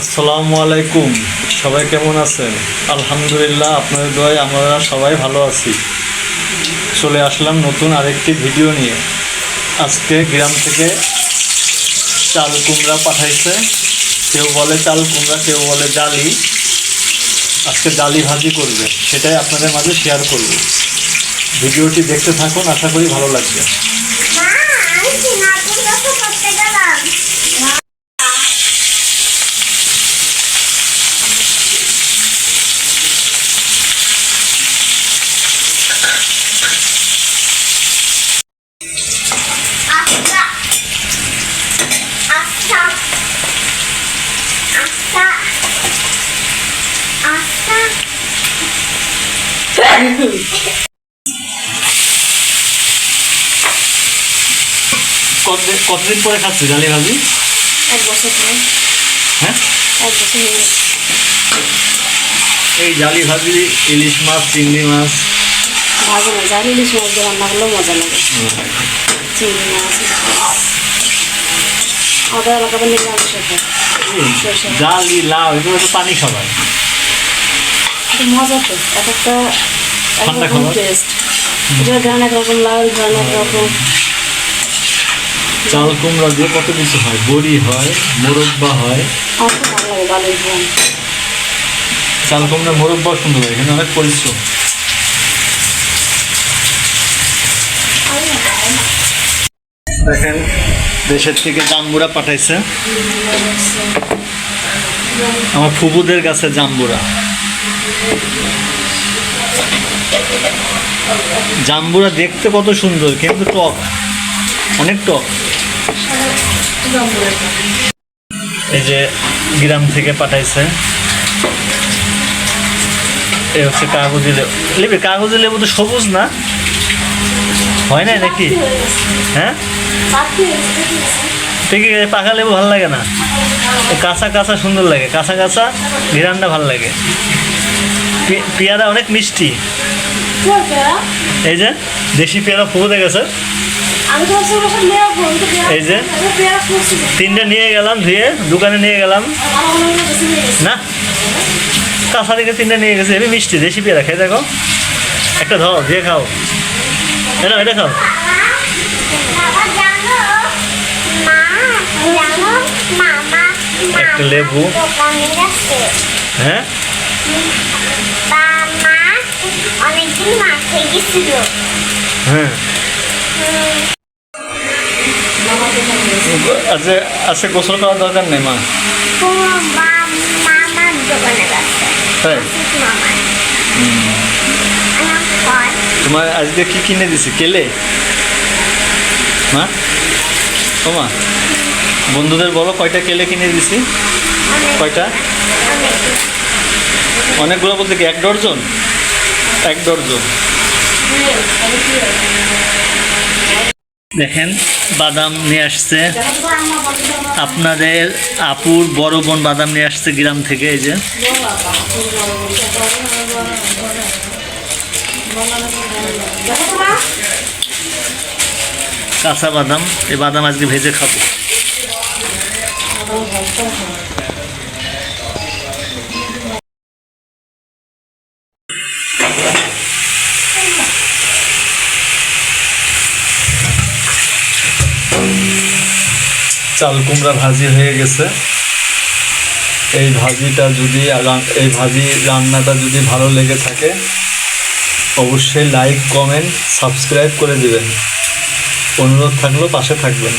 আসসালামু আলাইকুম। সবাই কেমন আছেন? আলহামদুলিল্লাহ, আপনাদের দোয়ায় আমরা সবাই ভালো আছি। চলে আসলাম নতুন আরেকটি ভিডিও নিয়ে। আজকে গ্রাম থেকে চাল কুমড়া পাঠাইছে। কেউ বলে চাল কুমড়া, কেউ বলে ডালি। আজকে ডালি ভাজি করবে, সেটাই আপনাদের মাঝে শেয়ার করব। ভিডিওটি দেখতে থাকুন, আশা করি ভালো লাগবে। কতদিন পরে খাচ্ছি ডালি ভাজি? এক বছর হ্যাঁ? এক বছর এই জালি ভাজি ইলিশ মাছ চিংড়ি মাছ। ভালো না জানি ইলিশ মাছ দিয়ে রান্না করলেও মজা লাগে। চিংড়ি মাছ। আমাদের হয় সরষে। জালি লাউ এগুলো তো পানি খাবার। মজা তো। এক একটা এক ঠান্ডা রকম খাবার। টেস্ট এটার ঘ্রাণ একরকম লাউ ঘ্রাণ একরকম চাল কুমড়া দিয়ে কত কিছু হয়? বড়ি হয় মোরব্বা হয়। আমার খুব ভালো লাগে বালুর ঘ্রাণ। চাল কুমড়া মোরব্বা সুন্দর হয় এখানে অনেক পরিশ্রম। দেখেন দেশের থেকে জাম্বুরা পাঠাইছে। আমার ফুবুদের কাছে জাম্বুরা। জাম্বুরা দেখতে কত সুন্দর, কিন্তু টক। অনেক টক। এই যে গ্রাম থেকে পাঠাইছে। এই হচ্ছে কাগজি লেবু। লেবু, কাগজি লেবু তো সবুজ না? হয় না নাকি? হ্যাঁ? আছে পাকা লেবু ভালো লাগে না? কাঁচা কাঁচা সুন্দর লাগে, কাঁচা কাঁচা ঘিরানটা ভালো লাগে। পেয়ারা অনেক মিষ্টি। এই যে দেশি পেয়ারা ফুটে গেছে এই যে? তিনটে নিয়ে গেলাম ধুয়ে দোকানে নিয়ে গেলাম। না কাঁচা দিকে তিনটে নিয়ে গেছে হেবি মিষ্টি দেশি পেয়ারা খেয়ে দেখো। একটা ধর দিয়ে খাও। এটা এটা খাও। একটা লেবু। হ্যাঁ? হ্যাঁ। আজকে আজকে গোসল করার দরকার নেই মা। তাই তোমার আজকে কি কিনে দিছি? কেলে? মা? ও মা। বন্ধুদের বলো কয়টা কেলে কিনে দিছি? কয়টা? অনেকগুলো বলতে কি এক ডর্জন এক ডর্জন দেখেন, বাদাম নিয়ে আসছে। আপনাদের আপুর বড় বোন বাদাম নিয়ে আসছে গ্রাম থেকে, এই যে। কাঁচা বাদাম, এই বাদাম আজকে ভেজে খাব। চাল কুমড়া ভাজি হয়ে গেছে। এই ভাজিটা যদি এই ভাজি রান্নাটা যদি ভালো লেগে থাকে, অবশ্যই লাইক, কমেন্ট, সাবস্ক্রাইব করে দিবেন। অনুরোধ থাকলেও পাশে থাকবেন।